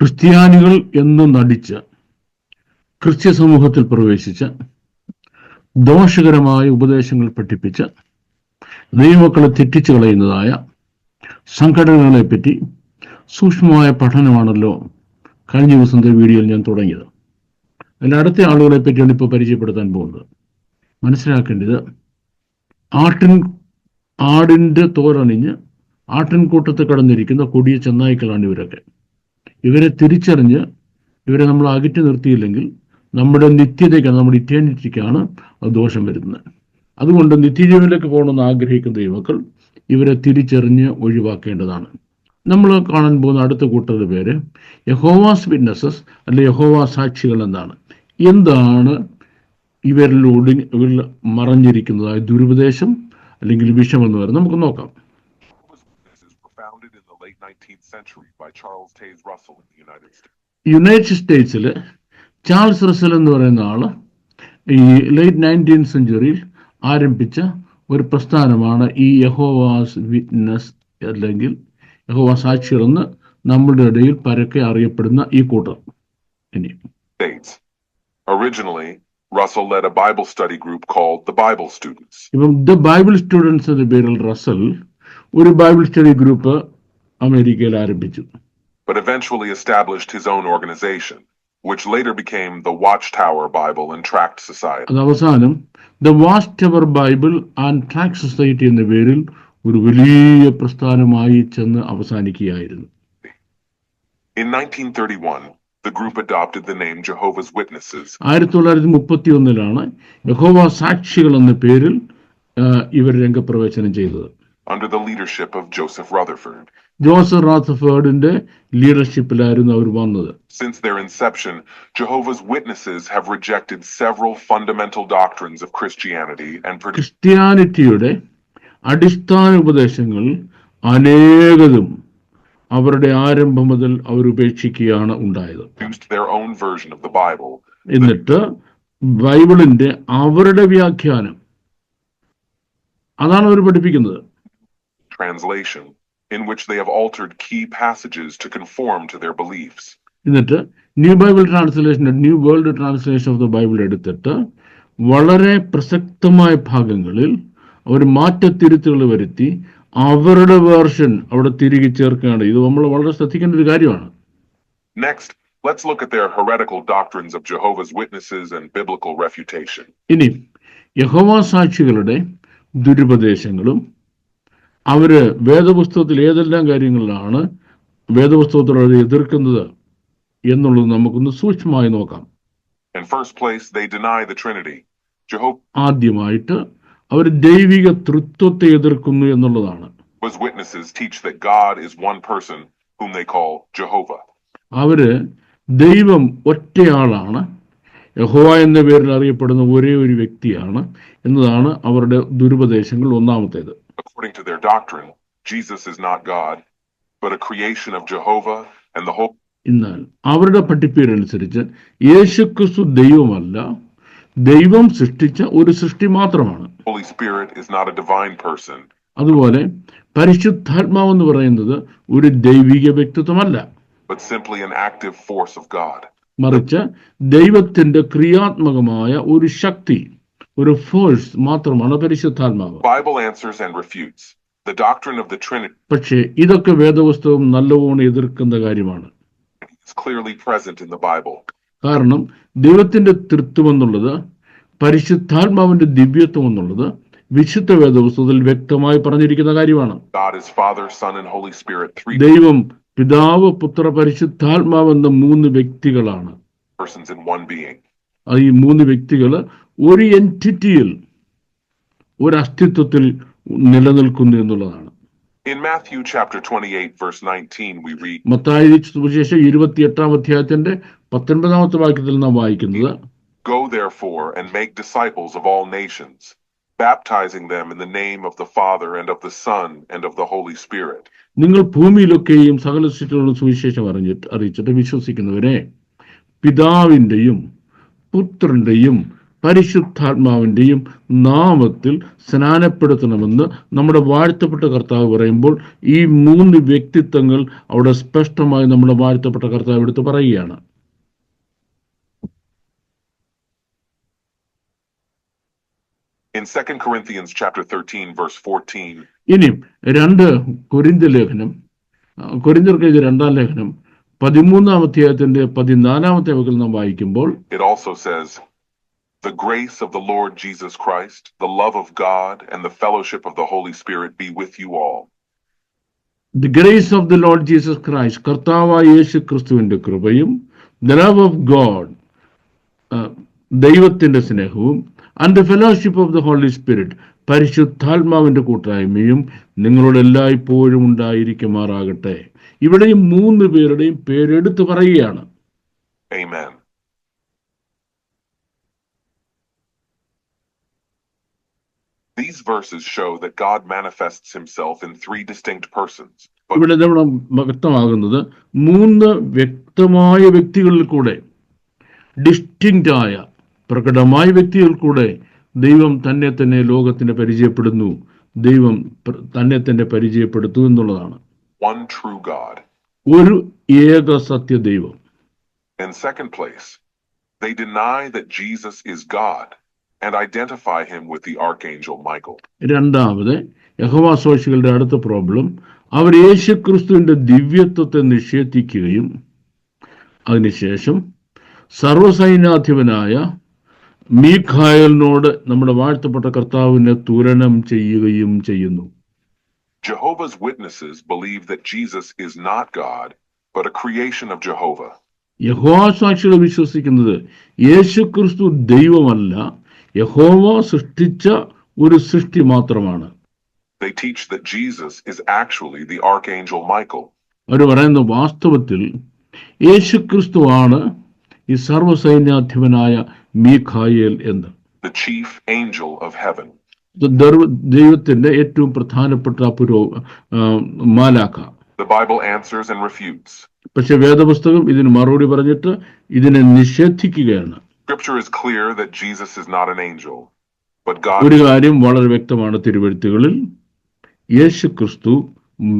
ക്രിസ്ത്യാനികൾ എന്ന് നടിച്ച ക്രിസ്ത്യ സമൂഹത്തിൽ പ്രവേശിച്ച ദോഷകരമായ ഉപദേശങ്ങൾ പഠിപ്പിച്ച ദൈവമക്കളെ തെറ്റിച്ചു കളയുന്നതായ സംഘടനകളെ പറ്റി സൂക്ഷ്മമായ പഠനമാണല്ലോ കഴിഞ്ഞ ദിവസത്തെ വീഡിയോയിൽ ഞാൻ തുടങ്ങിയത്. അതിൽ അടുത്ത ആളുകളെ പറ്റിയാണ് ഇപ്പോൾ പരിചയപ്പെടുത്താൻ പോകുന്നത്. മനസ്സിലാക്കേണ്ടത് ആട്ടിൻ ആടിന്റെ തോരണിഞ്ഞ് ആട്ടിൻകൂട്ടത്ത് കടന്നിരിക്കുന്ന കൊടിയ ചെന്നായ്ക്കളാണ് ഇവരൊക്കെ. ഇവരെ തിരിച്ചറിഞ്ഞ് ഇവരെ നമ്മൾ അകറ്റി നിർത്തിയില്ലെങ്കിൽ നമ്മുടെ നിത്യതയ്ക്കാണ് നമ്മുടെ ഇറ്റേണിറ്റിക്കാണ് അത് ദോഷം വരുന്നത്. അതുകൊണ്ട് നിത്യജീവനിലേക്ക് പോകണമെന്ന് ആഗ്രഹിക്കുന്ന ദൈവമക്കൾ ഇവരെ തിരിച്ചറിഞ്ഞ് ഒഴിവാക്കേണ്ടതാണ്. നമ്മൾ കാണാൻ പോകുന്ന അടുത്ത കൂട്ടരുടെ പേര് യഹോവാസ് വിറ്റ്നസസ് അല്ലെ യഹോവാ സാക്ഷികൾ എന്നാണ്. എന്താണ് ഇവരിലൂടെ ഇവരിൽ മറഞ്ഞിരിക്കുന്നതായ ദുരുപദേശം അല്ലെങ്കിൽ വിഷമെന്ന് പറയുന്നത് നമുക്ക് നോക്കാം. 18th century by Charles Taze Russell in the United States. United സ്റ്റേറ്റ്സിൽ Charles Russell എന്ന് പറയുന്ന ആൾ ഈ ലേറ്റ് നയന്റീൻ സെഞ്ചുറിയിൽ ആരംഭിച്ച ഒരു പ്രസ്ഥാനമാണ് ഈ യഹോവാസ് വിറ്റ്നസ് അല്ലെങ്കിൽ യഹോവാ സാക്ഷികളെന്ന് നമ്മുടെ ഇടയിൽ പരക്കെ അറിയപ്പെടുന്ന ഈ കൂട്ടർ ഇനി Originally, Russell led a Bible study group called the Bible Students. ഇപ്പം ദ ബൈബിൾ സ്റ്റുഡൻസ് എന്ന പേരിൽ റസൽ ഒരു ബൈബിൾ സ്റ്റഡി ഗ്രൂപ്പ് അമേരിക്കയിൽ ആരംഭിച്ചു but eventually established his own organization, which later became the Watchtower Bible and Tract Society. The അവസാനം the and Tract Bible and the society എന്ന പേരിൽ ഒരു വലിയ പ്രസ്ഥാനമായി ചെന്ന് അവസാനിക്കുകയായിരുന്നു In 1931, the group adopted the name Jehovah's Witnesses ആയിരത്തി തൊള്ളായിരത്തി മുപ്പത്തി ഒന്നിലാണ് യഹോവ സാക്ഷികൾ എന്ന പേരിൽ ഇവർ രംഗപ്രവേശനം ചെയ്തത് under the leadership of Joseph Rutherford. Joseph റാത്തഫേർഡിന്റെ ലീഡർഷിപ്പിലായിരുന്നു അവർ വന്നത് Since their inception, Jehovah's Witnesses have rejected several fundamental doctrines of Christianity and produced ക്രിസ്ത്യാനിറ്റിയുടെ അടിസ്ഥാന ഉപദേശങ്ങൾ അനേകതും അവരുടെ ആരംഭം മുതൽ അവർ ഉപേക്ഷിക്കുകയാണ് ഉണ്ടായത് their own version of the Bible എന്നിട്ട് ബൈബിളിന്റെ അവരുടെ വ്യാഖ്യാനം അതാണ് അവർ പഠിപ്പിക്കുന്നത് translation, in which they have altered key passages to conform to their beliefs. എന്നിട്ട് new Bible translation new world translation of the Bible എടുത്തിട്ട് വളരെ പ്രസക്തമായ ഭാഗങ്ങളിൽ അവർ മാറ്റത്തിരുത്തുകൾ വരുത്തി അവരുടെ വേർഷൻ അവിടെ തിരികെ ചേർക്കുകയാണ് ഇത് നമ്മൾ വളരെ ശ്രദ്ധിക്കേണ്ട ഒരു കാര്യമാണ് Next, let's look at their heretical doctrines of Jehovah's Witnesses and biblical refutation. ഇനി യഹോവ സാക്ഷികളുടെ ദുരുപദേശങ്ങളും അവർ വേദപുസ്തകത്തിൽ ഏതെല്ലാം കാര്യങ്ങളിലാണ് വേദപുസ്തകത്തിൽ അവർ എതിർക്കുന്നത് എന്നുള്ളത് നമുക്കൊന്ന് സൂക്ഷ്മമായി നോക്കാം. ആദ്യമായിട്ട് അവർ ദൈവിക തൃത്വത്തെ എതിർക്കുന്നു എന്നുള്ളതാണ്. അവർ ദൈവം ഒറ്റയാളാണ്. യഹോവ എന്ന പേരിൽ അറിയപ്പെടുന്ന ഒരേ ഒരു വ്യക്തിയാണ് എന്നതാണ് അവരുടെ ദുരുപദേശങ്ങൾ ഒന്നാമത്തേത്. According to their doctrine, Jesus is not God, but a creation of Jehovah and the whole എന്നാൽ അവരുടെ പഠിപ്പീരനുസരിച്ച് യേശുക്രിസ്തു ദൈവമല്ല ദൈവം സൃഷ്ടിച്ച ഒരു സൃഷ്ടി മാത്രമാണ് Holy Spirit is not a divine person, അതുപോലെ പരിശുദ്ധാത്മാവെന്ന് പറയുന്നത് ഒരു ദൈവിക വ്യക്തിത്വമല്ല but simply an active force of God. മറിച്ച് ദൈവത്തിന്റെ ക്രിയാത്മകമായ ഒരു ശക്തി ഒരു ഫോഴ്സ് മാത്രമാണ് പരിശുദ്ധാത്മാവ് Bible answers and refutes. The doctrine of the Trinity പക്ഷേ ഇതൊക്കെ വേദപുസ്തകം നല്ലവണ്ണം എതിർക്കുന്ന കാര്യമാണ് clearly clearly in in the Bible. കാരണം ദൈവത്തിന്റെ തൃത്വം എന്നുള്ളത് പരിശുദ്ധാത്മാവിന്റെ ദിവ്യത്വം എന്നുള്ളത് വിശുദ്ധ വേദപുസ്തകത്തിൽ വ്യക്തമായി പറഞ്ഞിരിക്കുന്ന കാര്യമാണ് God is Father, Son, and Holy Spirit, three ദൈവം പിതാവ് പുത്ര പരിശുദ്ധാത്മാവ് എന്ന മൂന്ന് വ്യക്തികളാണ് persons in one being. അത് ഈ മൂന്ന് വ്യക്തികൾ ഒരു എന്റിറ്റിയിൽ ഒരു അസ്തിത്വത്തിൽ നിലനിൽക്കുന്നു എന്നുള്ളതാണ്. In Matthew chapter 28, verse 19, we read, Mathai സുവിശേഷം ഇരുപത്തിയെട്ടാം അധ്യായത്തിന്റെ പത്തൊൻപതാമത്തെ വാക്യത്തിൽ നാം വായിക്കുന്നത് Go therefore and make disciples of all nations, baptizing them in the name of the Father and of the Son and of the Holy Spirit, നിങ്ങൾ ഭൂമിയിലൊക്കെയും സകല സൃഷ്ടികളോടും സുവിശേഷം അറിഞ്ഞിട്ട് അറിയിച്ചിട്ട് വിശ്വസിക്കുന്നവരെ പിതാവിന്റെയും പുത്രന്റെയും പരിശുദ്ധാത്മാവിന്റെയും നാമത്തിൽ സ്നാനപ്പെടുത്തണമെന്ന് നമ്മുടെ വാഴ്ത്തപ്പെട്ട കർത്താവ് പറയുമ്പോൾ ഈ മൂന്ന് വ്യക്തിത്വങ്ങൾ അവിടെ സ്പഷ്ടമായി നമ്മുടെ വാഴ്ത്തപ്പെട്ട കർത്താവ് എടുത്ത് പറയുകയാണ്. In 2 Corinthians chapter 13 verse 14, ഇനിയും രണ്ട് കൊരിന്ത ലേഖനം കൊരിന്തർക്ക് എഴുതിയ രണ്ടാം ലേഖനം പതിമൂന്നാം അധ്യായത്തിന്റെ പതിനാലാമത്തെ വകിൽ നാം വായിക്കുമ്പോൾ it also says, The grace of the Lord Jesus Christ, the love of God, and the fellowship of the Holy Spirit be with you all. The grace of the Lord Jesus Christ കർത്താവായ യേശു ക്രിസ്തുവിന്റെ കൃപയും the love of God ദൈവത്തിന്റെ സ്നേഹവും and the fellowship of the Holy Spirit പരിശുദ്ധാത്മാവിന്റെ കൂട്ടായ്മയും നിങ്ങളോട് എല്ലായ്പ്പോഴും ഉണ്ടായിരിക്കുമാറാകട്ടെ ഇവിടെയും മൂന്ന് പേരുടെയും പേരെടുത്ത് പറയുകയാണ് Amen. These verses show that God manifests himself in three distinct persons. ഇവിടെ നമ്മൾ വ്യക്തമാകുന്നത് മൂന്ന് വ്യക്തമായ വ്യക്തികളിൽ കൂടെ ഡിസ്റ്റിങ്റ്റ് ആയ പ്രകടമായ വ്യക്തികൾ കൂടെ ദൈവം തന്നെ തന്നെ ലോകത്തിന് പരിചയപ്പെടുന്നു ദൈവം തന്നെ തന്നെ പരിചയപ്പെടുത്തു എന്നുള്ളതാണ് one true God. ഒരു ഏക സത്യ ദൈവം In second place, they deny that Jesus is God and identify him with the archangel Michael. രണ്ടാമത്തെ യഹോവ സോഷികളുടെ അടുത്ത പ്രോബ്ലം അവർ യേശുക്രിസ്തുവിന്റെ ദിവ്യത്വത്തെ നിഷേധിക്കുകയും അതിനുശേഷം സർവസൈന്യാധിപനായ മീഖായലിനോട് നമ്മുടെ വാഴ്ത്തപ്പെട്ട കർത്താവിനെ തുരണം ചെയ്യുകയും ചെയ്യുന്നു Jehovah's Witnesses believe that Jesus is not God, but a creation of Jehovah. യഹോവാസാക്ഷികൾ വിശ്വസിക്കുന്നത് യേശുക്രിസ്തു ദൈവമല്ല യഹോവ സൃഷ്ടിച്ച ഒരു സൃഷ്ടി മാത്രമാണ് They teach that Jesus is actually the archangel Michael. അവർ പറയുന്ന വാസ്തവത്തിൽ യേശുക്രിസ്തുവാണ് ഈ സർവസൈന്യാധിപനായ മീഖായേൽ എന്ന് the chief angel of heaven. ദൈവത്തിന്റെ ഏറ്റവും പ്രധാനപ്പെട്ട പുരോ മാലാഖ The Bible answers and refutes. പക്ഷെ വേദപുസ്തകം ഇതിന് മറുപടി പറഞ്ഞിട്ട് ഇതിനെ നിഷേധിക്കുകയാണ് Scripture is clear that Jesus is not an angel, but God ഒരു കാര്യം വളരെ വ്യക്തമാണ് തിരുവെഴുത്തുകളിൽ. യേശു ക്രിസ്തു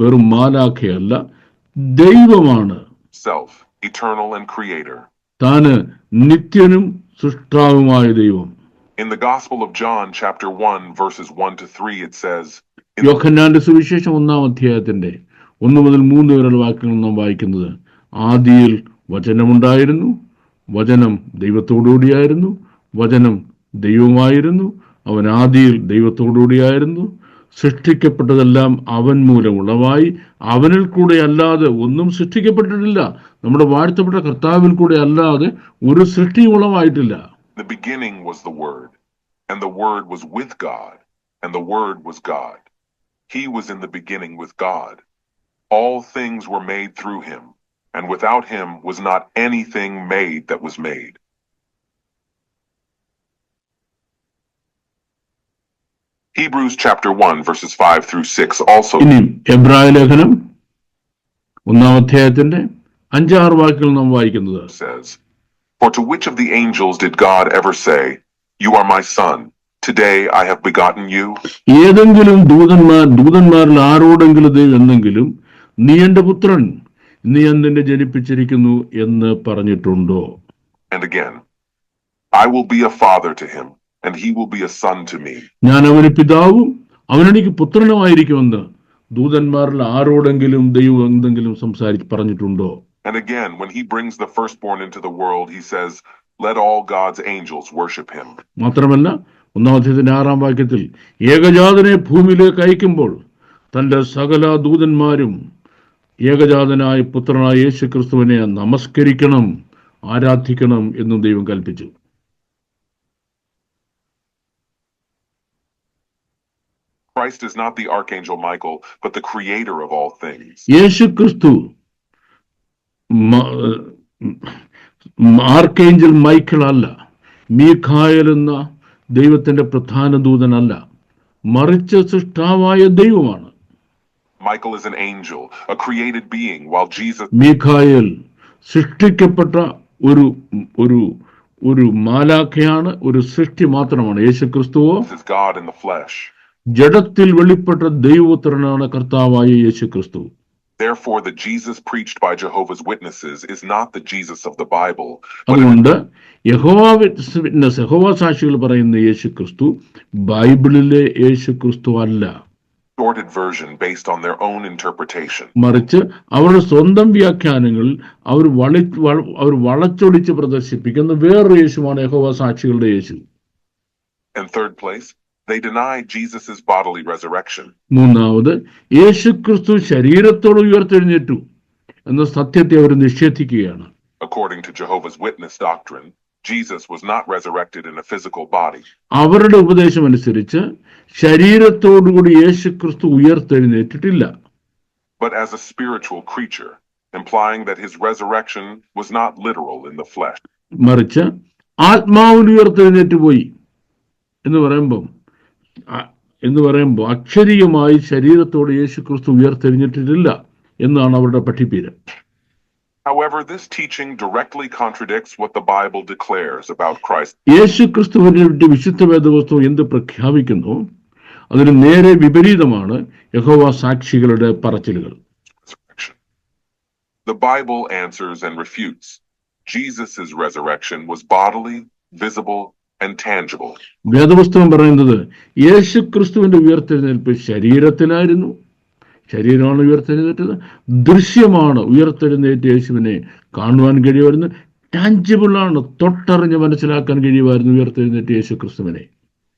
വെറും മാലാഖയല്ല ദൈവമാണ്. himself, eternal and creator. താന് നിത്യനും സൃഷ്ടാവുമായ ദൈവം. In the Gospel of John, chapter 1, verses 1 to 3, it says, യോഹന്നാന്റെ സുവിശേഷം ഒന്നാം അധ്യായത്തിന്റെ ഒന്ന് മുതൽ മൂന്ന് വരെയുള്ള വാക്യങ്ങൾ നാം വായിക്കുന്നത് ആദിയിൽ വചനമുണ്ടായിരുന്നു വചനം ദൈവത്തോടുകൂടിയായിരുന്നു. വചനം ദൈവമായിരുന്നു അവൻ ആദിയിൽ ദൈവത്തോടുകൂടിയായിരുന്നു. സൃഷ്ടിക്കപ്പെട്ടതെല്ലാം അവൻ മൂലം ഉളവായി അവനിൽ കൂടെ അല്ലാതെ ഒന്നും സൃഷ്ടിക്കപ്പെട്ടിട്ടില്ല. നമ്മുടെ വാഴ്ത്തപ്പെട്ട കർത്താവിൽ കൂടെ അല്ലാതെ ഒരു സൃഷ്ടി ഉളവായിട്ടില്ല the beginning was the Word, and the Word was with God, and the Word was God. He was in the beginning with God. All things were made through him, and without him was not anything made that was made. Hebrews chapter 1, verses 5 through 6 also ഇനിയും എബ്രായ ലേഖനം ഒന്നാം അധ്യായത്തിന്റെ അഞ്ചാറ് വാക്യങ്ങൾ നാം വായിക്കുന്നത് says, For to which of the angels did God ever say, You are my son, today I have begotten you? ഏതെങ്കിലും ദൂതന്മാർ ദൂതന്മാരിൽ ആരോടെങ്കിലും ദൈവം എന്നെങ്കിലും നീ എന്റെ പുത്രൻ നീ എന്നെ ജനിപ്പിച്ചിരിക്കുന്നു എന്ന് പറഞ്ഞിട്ടുണ്ടോ And again, I will be a father to him, and he will be a son to me. ഞാൻ അവന് പിതാവും അവനെനിക്ക് പുത്രനുമായിരിക്കുമെന്ന് ദൂതന്മാരിൽ ആരോടെങ്കിലും ദൈവം എന്തെങ്കിലും സംസാരിച്ച് പറഞ്ഞിട്ടുണ്ടോ And again, when he brings the firstborn into the world, he says, Let all God's angels worship him. മാത്രമല്ല ഒന്നാം അധ്യായത്തിന്റെ ആറാം വാക്യത്തിൽ ഏകജാതനെ ഭൂമിയിലേക്ക് അയക്കുമ്പോൾ തന്റെ സകല ദൂതന്മാരും ഏകജാതനായ പുത്രനായ യേശു ക്രിസ്തുവിനെ നമസ്കരിക്കണം ആരാധിക്കണം എന്നും ദൈവം കൽപ്പിച്ചു Christ is not the archangel Michael, but the creator of all things. യേശു ക്രിസ്തു ആർക്കേഞ്ചൽ മൈക്കിൾ അല്ല മീഖായൽ എന്ന ദൈവത്തിന്റെ പ്രധാന ദൂതനല്ല മറിച്ച് സൃഷ്ടാവായ ദൈവമാണ് Michael is an angel, a created being, while Jesus മീഖായൽ സൃഷ്ടിക്കപ്പെട്ട ഒരു ഒരു ഒരു മാലാഖയാണ് ഒരു സൃഷ്ടി മാത്രമാണ് യേശു ക്രിസ്തുവോ is God in the flesh. ജഡത്തിൽ വെളിപ്പെട്ട ദൈവപുത്രനാണ് കർത്താവായ യേശു ക്രിസ്തു Therefore, the Jesus preached by Jehovah's Witnesses is not the Jesus of the Bible, അതുകൊണ്ട് യഹോവ വിറ്റ്നസ് യഹോവ സാക്ഷികൾ പറയുന്ന യേശു ക്രിസ്തു ബൈബിളിലെ യേശു ക്രിസ്തു അല്ല മറിച്ച് അവരുടെ സ്വന്തം വ്യാഖ്യാനങ്ങളിൽ അവർ വളി അവർ വളച്ചൊടിച്ച് പ്രദർശിപ്പിക്കുന്ന വേറൊരു യേശുവാണ് യഹോവ സാക്ഷികളുടെ യേശു. In third place, they deny Jesus' bodily resurrection. മൂന്നാമത് യേശുക്രിസ്തു ശരീരത്തോട് ഉയർത്തെഴുന്നേറ്റു എന്ന സത്യത്തെ അവർ നിഷേധിക്കുകയാണ്. According to Jehovah's Witness doctrine, Jesus was not resurrected in a physical body. അവരുടെ ഉപദേശം അനുസരിച്ച് ശരീരത്തോടുകൂടി യേശു ക്രിസ്തു ഉയർത്തെഴുന്നേറ്റിട്ടില്ല but as a spiritual creature, implying that his resurrection was not literal in the flesh. മറിച്ച് ആത്മാവിൽ ഉയർത്തെഴുന്നേറ്റ് പോയി എന്ന് പറയുമ്പോൾ എന്ന് പറയുമ്പോൾ അക്ഷരീയമായി ശരീരത്തോടെ യേശു ക്രിസ്തു ഉയർത്തെഴുന്നേറ്റിട്ടില്ല എന്നാണ് അവരുടെ പഠിപ്പീര് യേശു ക്രിസ്തുവിനെ പറ്റി വിശുദ്ധ വേദവസ്തു എന്ത് പ്രഖ്യാപിക്കുന്നു അതിന് നേരെ വിപരീതമാണ് യഹോവ സാക്ഷികളുടെ പറച്ചിലുകൾ resurrection. The Bible answers and refutes. Jesus' resurrection was bodily, visible, and tangible. വേദപുസ്തകം പറയുന്നത് യേശു ക്രിസ്തുവിന്റെ ഉയർത്തെഴുന്നേൽപ്പ് ശരീരത്തിലായിരുന്നു ശരീരമാണ് ഉയർത്തെഴുന്നേറ്റത്. ദൃശ്യമാണ് ഉയർത്തെഴുന്നേറ്റ് യേശുവിനെ കാണുവാൻ കഴിയുമായിരുന്നു ടാഞ്ചിബിൾ ആണ് തൊട്ടറിഞ്ഞ് മനസ്സിലാക്കാൻ കഴിയുമായിരുന്നു ഉയർത്തെഴുന്നേറ്റ് യേശു ക്രിസ്തുവിനെ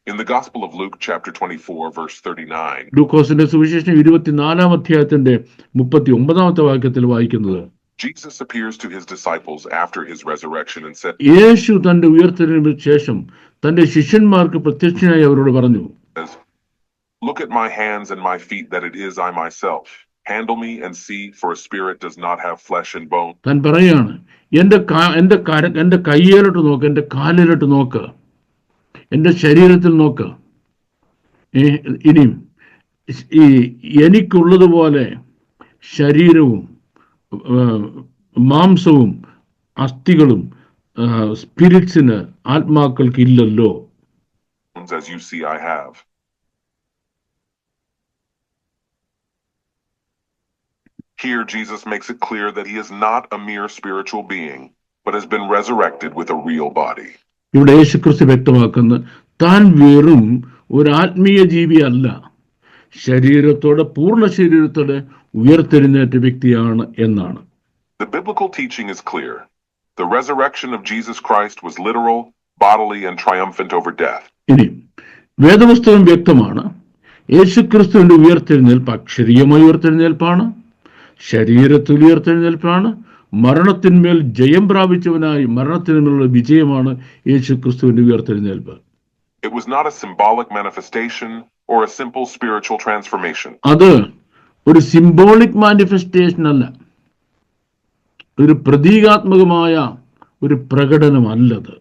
In the Gospel of Luke, chapter 24, verse 39, ലൂക്കോസിന്റെ സുവിശേഷം ഇരുപത്തിനാലാം അധ്യായത്തിന്റെ മുപ്പത്തി ഒമ്പതാമത്തെ വാക്യത്തിൽ വായിക്കുന്നത്. Jesus appears to his disciples after his resurrection and said, യേശു തന്റെ ഉയർത്തെഴുന്നേൽപ്പിന് ശേഷം തന്റെ ശിഷ്യന്മാർക്ക് പ്രത്യക്ഷനായി അവരോട് പറഞ്ഞു Look at my hands and my feet, that it is I myself. Handle me and see, for a spirit does not have flesh and bone. താൻ പറയാണ് എന്റെ കര എന്റെ കയ്യിലോട്ട് നോക്ക് എന്റെ കാലിലോട്ട് നോക്ക് എന്റെ ശരീരത്തിൽ നോക്ക് ഇനിയും ഈ എനിക്കുള്ളതുപോലെ ശരീരവും മാംസവും അസ്ഥികളും സ്പിരിറ്റ്സിന് ആത്മാക്കൾക്ക് ഇല്ലല്ലോ As you see, I have. Here, Jesus makes it clear that he is not a mere spiritual being, but has been resurrected with a real body. ഇവിടെ യേശുക്രിസ്തു വ്യക്തമാക്കുന്ന താൻ വെറും ഒരു ആത്മീയ ജീവിയല്ല ശരീരത്തോടെ പൂർണ ശരീരത്തോടെ ഉയർത്തെഴുന്നേറ്റ വ്യക്തിയാണ് എന്നാണ് The biblical teaching is clear. The resurrection of Jesus Christ was literal, bodily, and triumphant over death. ഇനി വേദപുസ്തകം വ്യക്തമാണ് യേശുക്രിസ്തുവിന്റെ ഉയർത്തെഴുന്നേൽപ്പ് അക്ഷരീയമായ ഉയർത്തെഴുന്നേൽപ്പാണ് ശരീരത്തിൽ ഉയർത്തെഴുന്നേൽപ്പാണ് മരണത്തിന്മേൽ ജയം പ്രാപിച്ചവനായി മരണത്തിന്മേലുള്ള വിജയമാണ് യേശു ക്രിസ്തുവിന്റെ ഉയർത്തെഴുന്നേൽപ്പ് It was not a symbolic manifestation or a simple spiritual transformation. അത് ഒരു സിംബോളിക് മാനിഫെസ്റ്റേഷൻ അല്ല ഒരു പ്രതീകാത്മകമായ ഒരു പ്രകടനമല്ലത്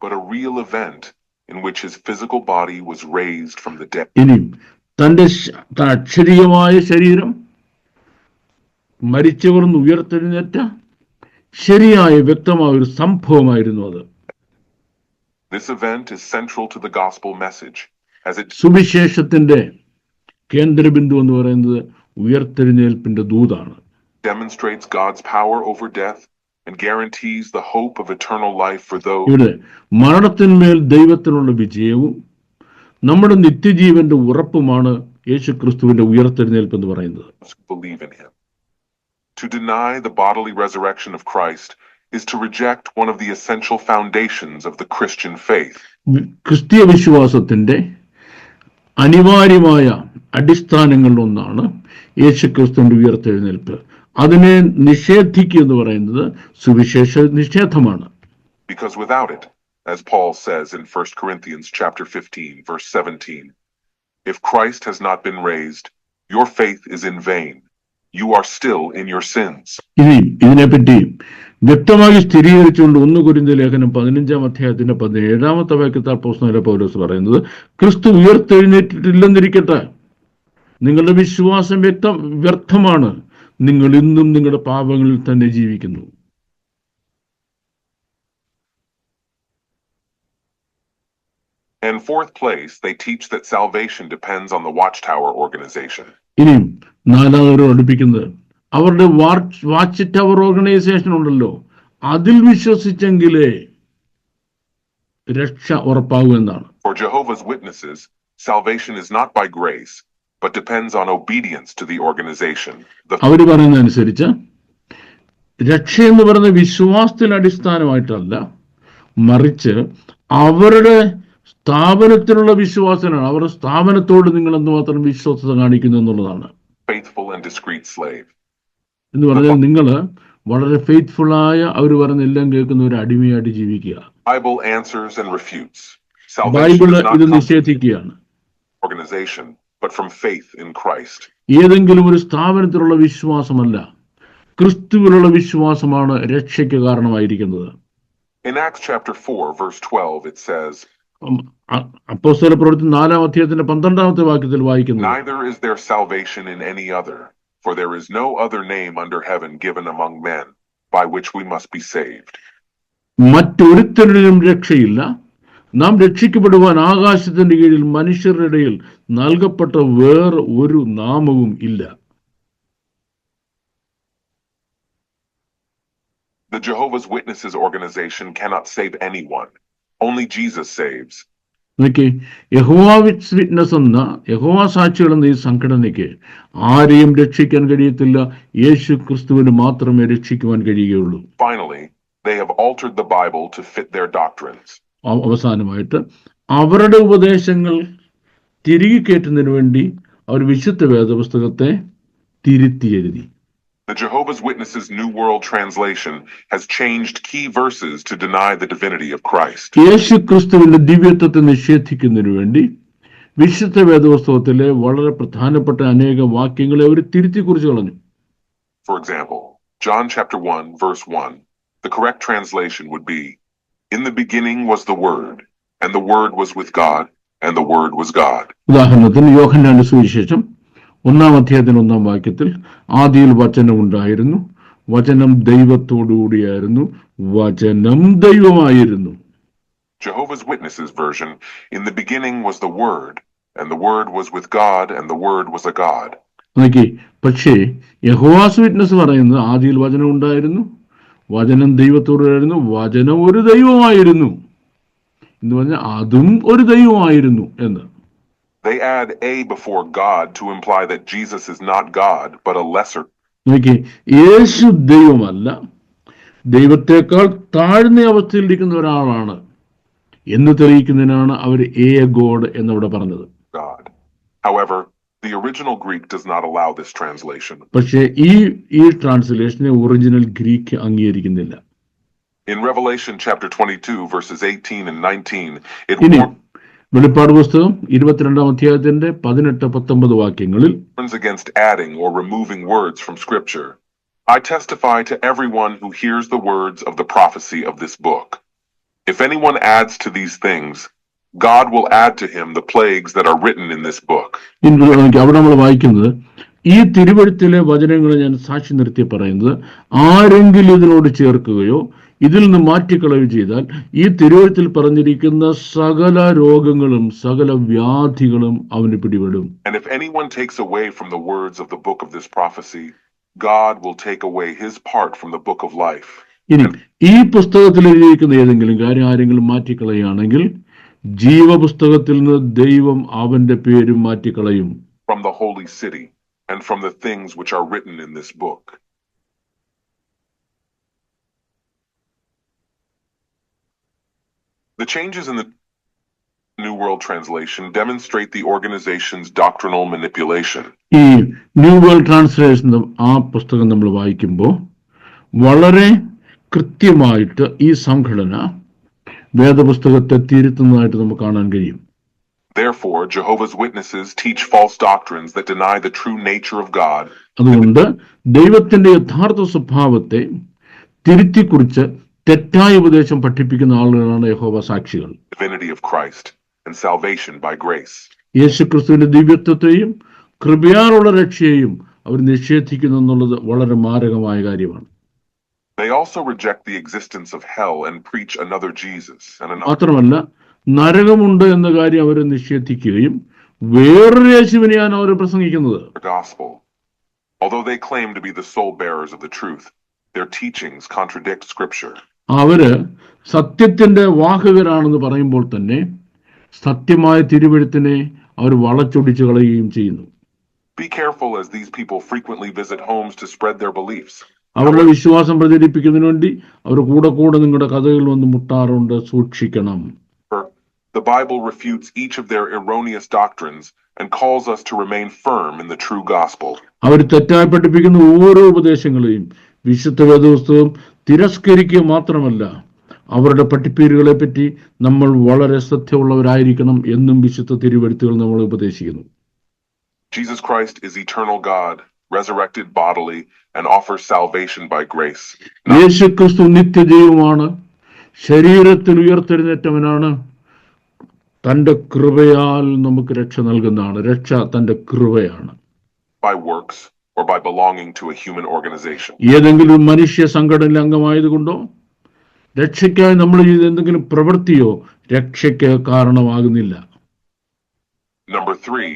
but a real event in which his physical body was raised from the dead. ഇനിയും തന്റെ അക്ഷരീയമായ ശരീരം മരിച്ചവർ നിന്ന് ഉയർത്തെഴുന്നേറ്റ ശരിയായ വ്യക്തമായ ഒരു സംഭവമായിരുന്നു അത്. This event is central to the gospel message, as it സുവിശേഷത്തിന്റെ കേന്ദ്രബിന്ദു എന്ന് പറയുന്നത് ഉയർത്തെഴുന്നേൽപ്പിന്റെ ദൂതാണ്. demonstrates God's power over death and guarantees the hope of eternal life for those ഇവിടെ മരണത്തിന്മേൽ ദൈവത്തിനുള്ള വിജയവും നമ്മുടെ നിത്യജീവന്റെ ഉറപ്പുമാണ് യേശു ക്രിസ്തുവിന്റെ ഉയർത്തെഴുന്നേൽപ്പ് എന്ന് പറയുന്നത് To deny the bodily resurrection of Christ is to reject one of the essential foundations of the Christian faith. V- ക്രിസ്തീയ വിശ്വാസത്തിന്റെ അനിവാര്യമായ അടിസ്ഥാനങ്ങളിലൊന്നാണ് യേശു ക്രിസ്തുവിന്റെ ഉയർത്തെഴുന്നേൽപ്പ് അതിനെ നിഷേധിക്കുക എന്ന് പറയുന്നത് സുവിശേഷ നിഷേധമാണ് Because without it, as Paul says in 1 Corinthians chapter 15, verse 17, if Christ has not been raised, your faith is in vain. You are still in your sins. ഇനി ഇതിനെപ്പറ്റി വ്യക്തമായി സ്ഥിരീകരിച്ചുകൊണ്ട് ഒന്ന് കുരിന്ത ലേഖനം പതിനഞ്ചാം അധ്യായത്തിന്റെ പതിനേഴാമത്തെ വാക്യത്താൽ പോസ്റ്റ് പൗരസ് പറയുന്നത് ക്രിസ്തു ഉയർത്തെഴുന്നേറ്റിട്ടില്ലെന്നിരിക്കട്ടെ നിങ്ങളുടെ വിശ്വാസം വ്യക്തം വ്യർത്ഥമാണ് നിങ്ങൾ ഇന്നും നിങ്ങളുടെ പാപങ്ങളിൽ തന്നെ ജീവിക്കുന്നു In fourth place, they teach that salvation depends on the Watchtower organization. ഇനിയും നാലാമത് പഠിപ്പിക്കുന്നത് അവരുടെ വാച്ച് ടവർ ഓർഗനൈസേഷൻ ഉണ്ടല്ലോ. അതിൽ വിശ്വസിച്ചെങ്കിലേ രക്ഷ ഉറപ്പാകൂ എന്നാണ്. For Jehovah's Witnesses, salvation is not by grace, but depends on obedience to the organization. അവർ പറയുന്ന അനുസരിച്ച് രക്ഷ എന്ന് പറയുന്ന വിശ്വാസത്തിൽ അടിസ്ഥാനമായിട്ടല്ല മറിച്ച് അവരുടെ സ്ഥാപനത്തിലുള്ള വിശ്വാസനാണ്. അവരുടെ സ്ഥാപനത്തോട് നിങ്ങൾ എന്തുമാത്രം വിശ്വാസത കാണിക്കുന്നു എന്നുള്ളതാണ്. എന്ന് പറഞ്ഞാൽ നിങ്ങൾ വളരെ ഫെയ്ത്ത്ഫുള്ളായ അവർ പറഞ്ഞ എല്ലാം കേൾക്കുന്ന ഒരു അടിമയായിട്ട് ജീവിക്കുക. ബൈബിൾ ഇത് നിഷേധിക്കുകയാണ്. ഏതെങ്കിലും ഒരു സ്ഥാപനത്തിലുള്ള വിശ്വാസമല്ല. ക്രിസ്തുവിലുള്ള വിശ്വാസമാണ് രക്ഷയ്ക്ക് കാരണമായിരിക്കുന്നത്. In Acts chapter 4, verse 12, it says, അപ്പോസ്തല പ്രവൃത്തി നാലാം അധ്യായത്തിന്റെ പന്ത്രണ്ടാമത്തെ വാക്യത്തിൽ വായിക്കുന്നത് Neither is there salvation in any other, for there is no other name under heaven given among men by which we must be saved. മറ്റൊരുത്തരിലും രക്ഷയില്ല നാം രക്ഷിക്കപ്പെടുവാൻ ആകാശത്തിന്റെ കീഴിൽ മനുഷ്യരുടെ ഇടയിൽ നൽകപ്പെട്ട വേറെ ഒരു നാമവും ഇല്ല The Jehovah's Witnesses organization cannot save anyone. Only Jesus saves. നോക്കി യഹോവ വിറ്റ്നസ് എന്ന യഹോവ സാക്ഷികൾ എന്ന ഈ സംഘടനയ്ക്ക് ആരെയും രക്ഷിക്കാൻ കഴിയത്തില്ല യേശു ക്രിസ്തുവിന് മാത്രമേ രക്ഷിക്കുവാൻ കഴിയുകയുള്ളൂ Finally, they have altered the Bible to fit their doctrines. അവസാനമായിട്ട് അവരുടെ ഉപദേശങ്ങൾ തിരികെ കയറ്റുന്നതിന് വേണ്ടി അവർ വിശുദ്ധ വേദപുസ്തകത്തെ തിരുത്തി എഴുതി The Jehovah's Witnesses New World Translation has changed key verses to deny the divinity of Christ. യേശു ക്രിസ്തുവിന്റെ ദിവ്യത്വത്തെ നിഷേധിക്കുന്നതിന് വേണ്ടി വിശുദ്ധ വേദപുസ്തകത്തിലെ വളരെ പ്രധാനപ്പെട്ട അനേക വാക്യങ്ങളെ അവർ തിരുത്തി കുറിച്ച് കളഞ്ഞു For example, John chapter 1, verse 1, the correct translation would be In the beginning was the Word, and the Word was with God, and the Word was God. ഉദാഹരണത്തിന് യോഹന്നാന്റെ സുവിശേഷം ഒന്നാം അധ്യായത്തിന് ഒന്നാം വാക്യത്തിൽ ആദിയിൽ വചനം ഉണ്ടായിരുന്നു വചനം ദൈവത്തോടുകൂടിയായിരുന്നു. വചനം ദൈവമായിരുന്നു. Jehovah's Witnesses version, In the beginning was the Word, and the Word was with God, and the Word was a God. നോക്കി പക്ഷേ യഹോവാസ് വിറ്റ്നസ് പറയുന്നത് ആദിയിൽ വചനം ഉണ്ടായിരുന്നു വചനം ദൈവത്തോടായിരുന്നു വചനം ഒരു ദൈവമായിരുന്നു. എന്ന് പറഞ്ഞാൽ അതും ഒരു ദൈവമായിരുന്നു എന്ന്. They add a before God to imply that Jesus is not God, but a lesser. യേശു ദൈവമല്ല ദൈവത്തെക്കാൾ താഴ്ന്ന അവസ്ഥയിലിരിക്കുന്ന ഒരാളാണ് എന്ന് തെളിയിക്കുന്നതിനാണ് അവർ എ ഗോഡ് എന്നവിടെ പറഞ്ഞത് God. However, the original Greek does not allow this translation. പക്ഷേ ഈ ഈ ട്രാൻസ്ലേഷനെ ഒറിജിനൽ ഗ്രീക്ക് അംഗീകരിക്കുന്നില്ല In Revelation chapter 22, verses 18 and 19, it warns വെളിപ്പാട് പുസ്തകം ഇരുപത്തിരണ്ടാം അധ്യായത്തിന്റെ പതിനെട്ട് പത്തൊമ്പത് വാക്യങ്ങളിൽ against adding or removing words from Scripture. I testify to everyone who hears the words of the prophecy of this book. If anyone adds to these things, God will add to him the plagues that are written in this book. അവിടെ നമ്മൾ വായിക്കുന്നത് ഈ തിരുവഴുത്തിലെ വചനങ്ങൾ ഞാൻ സാക്ഷി നിർത്തി പറയുന്നത് ആരെങ്കിലും ഇതിനോട് ചേർക്കുകയോ ഇതിൽ നിന്ന് മാറ്റിക്കളവ് ചെയ്താൽ ഈ തിരുവഴുത്തിൽ പറഞ്ഞിരിക്കുന്ന സകല രോഗങ്ങളും സകല വ്യാധികളും അവന് പിടിപെടും. God will take away his part from the book of life. ഇനി ഈ പുസ്തകത്തിൽ എഴുതിയിരിക്കുന്ന ഏതെങ്കിലും കാര്യം ആരെങ്കിലും മാറ്റിക്കളയുകയാണെങ്കിൽ ജീവപുസ്തകത്തിൽ നിന്ന് ദൈവം അവന്റെ പേരും മാറ്റിക്കളയും. From the holy city. And from the things which are written in this book. The changes in the New World Translation demonstrate the organization's doctrinal manipulation. ഈ ന്യൂ വേൾഡ് ട്രാൻസ്ലേഷൻ ആ പുസ്തകം നമ്മൾ വായിക്കുമ്പോൾ വളരെ കൃത്യമായിട്ട് ഈ സംഘടന വേദപുസ്തകത്തെ തിരുത്തുന്നതായിട്ട് നമുക്ക് കാണാൻ കഴിയും Therefore, Jehovah's Witnesses teach false doctrines that deny the true nature of God അതുകൊണ്ട് ദൈവത്തിന്റെ യഥാർത്ഥ സ്വഭാവത്തെ തിരുത്തിക്കുറിച്ച് തെറ്റായ ഉപദേശം പഠിപ്പിക്കുന്ന ആളുകളാണ് യഹോവ സാക്ഷികൾ divinity of Christ and salvation by grace. യേശുക്രിസ്തുവിന്റെ ദിവ്യത്വത്തെയും കൃപയാലുള്ള രക്ഷയെയും അവർ നിഷേധിക്കുന്നു എന്നുള്ളത് വളരെ മാരകമായ കാര്യമാണ് They also reject the existence of hell and preach another Jesus and another മാത്രമല്ല നരകമുണ്ട് എന്ന കാര്യം അവർ നിഷേധിക്കുകയും വേറൊരു യേശുവിനെയാണ് അവർ പ്രസംഗിക്കുന്നത്. Although they claim to be the sole bearers of the truth, their teachings contradict scripture. അവർ സത്യത്തിന്റെ വാഹകരാണെന്ന് പറയുമ്പോൾ തന്നെ സത്യമായ തിരുവഴുത്തിനെ അവർ വളച്ചൊടിച്ചു കളയുകയും ചെയ്യുന്നു Be careful as these people frequently visit homes to spread their beliefs. അവരുടെ വിശ്വാസം പ്രചരിപ്പിക്കുന്നതിന് വേണ്ടി അവർ കൂടെ കൂടെ നിങ്ങളുടെ കഥകൾ വന്ന് മുട്ടാറുണ്ട് സൂക്ഷിക്കണം the Bible refutes each of their erroneous doctrines and calls us to remain firm in the true gospel. അവർ തെറ്റായി പഠിപ്പിക്കുന്ന ഓരോ ഉപദേശങ്ങളെയും വിശുദ്ധ വേദപുസ്തകം തിരസ്കരിക്കുക മാത്രമല്ല അവരുടെ പഠിപ്പീരുകളെ പറ്റി നമ്മൾ വളരെ ശ്രദ്ധയുള്ളവരായിരിക്കണം എന്നും വിശുദ്ധ തിരുവഴുത്തുകൾ നമ്മൾ ഉപദേശിക്കുന്നു Jesus Christ is eternal God, resurrected bodily, and offers salvation by grace. യേശു ക്രിസ്തു നിത്യജീവമാണ് ശരീരത്തിൽ ഉയർത്തെഴുന്നേറ്റവനാണ് തന്റെ കൃപയാൽ നമുക്ക് രക്ഷ നൽകുന്നതാണ്. രക്ഷ തന്റെ കൃപയാണ്. By works or by belonging to a human organization. ഏതെങ്കിലും മനുഷ്യ സംഘടനയിൽ അംഗമായതുകൊണ്ടോ രക്ഷയ്ക്കായി നമ്മൾ ചെയ്ത എന്തെങ്കിലും പ്രവൃത്തിയോ രക്ഷയ്ക്ക് കാരണമാകുന്നില്ല. Number three,